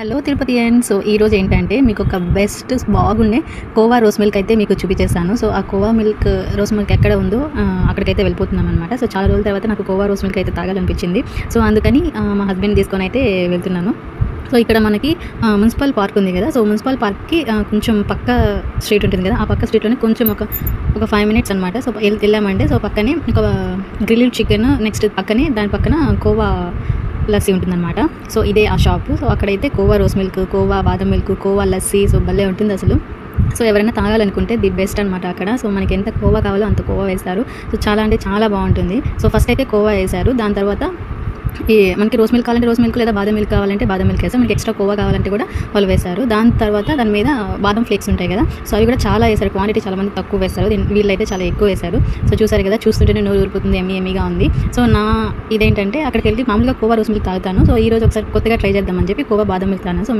Hello Tirupati and so ఈరోజు ఏంటంటే మీకు ఒక బెస్ట్ బాగుండే కోవా రోస్ మిల్క్ అయితే మీకు చూపించేస్తాను. సో ఆ కోవా మిల్క్ రోస్ మిల్క్ ఎక్కడ ఉందో అక్కడికైతే వెళ్ళిపోతున్నాం అనమాట సో చాలా రోజుల తర్వాత నాకు కోవా రోస్ మిల్క్ అయితే తాగాలనిపించింది. సో అందుకని మా హస్బెండ్ తీసుకొని అయితే వెళ్తున్నాను. సో ఇక్కడ మనకి మున్సిపల్ పార్క్ ఉంది కదా. సో మున్సిపల్ పార్క్కి కొంచెం పక్క స్ట్రీట్ ఉంటుంది కదా. ఆ పక్క స్ట్రీట్లోనే కొంచెం ఒక ఒక ఫైవ్ మినిట్స్ అనమాట సో వెళ్ళామంటే సో పక్కనే ఒక గ్రిల్డ్ చికెన్ నెక్స్ట్ పక్కనే దాని పక్కన కోవా లస్సీ ఉంటుందన్నమాట. సో ఇదే ఆ షాపు. సో అక్కడైతే కోవా రోస్ మిల్క్ కోవా బాదం మిల్క్ కోవా లస్సీ సో భలే ఉంటుంది అసలు. సో ఎవరైనా తాగాలనుకుంటే ది బెస్ట్ అనమాట అక్కడ. సో మనకి ఎంత కోవా కావాలో అంత కోవా వేస్తారు. సో చాలా అంటే చాలా బాగుంటుంది. సో ఫస్ట్ అయితే కోవా వేశారు. దాని తర్వాత ఈ మనకి రోస్ మిల్క్ కావాలంటే రోస్ మిల్క్ లేదా బాదం మిల్క్ కావాలంటే బాదం మిల్క్ వేస్తారు. మనకి ఎక్స్ట్రా కోవా కావాలంటే కూడా వాళ్ళు వేశారు దాని తర్వాత దాని మీద బాదం ఫ్లేక్స్ ఉంటాయి కదా. సో అవి కూడా చాలా వేశారు క్వాంటిటీ చాలా మంది తక్కువ వేస్తారు. వీళ్ళైతే చాలా ఎక్కువ వేశారు సో చూసారు కదా చూస్తుంటేనే నోరు ఊరిపోతుంది ఎమ్మి ఎమ్మిగా ఉంది. సో నా ఇదేంటంటే అక్కడికి వెళ్ళి మామూలుగా కోవా రోస్ మిల్క్ తాగుతాను. సో ఈ రోజు ఒకసారి కొత్తగా ట్రై చేద్దామని చెప్పి కోవా బాదం మిల్క్ తాను సో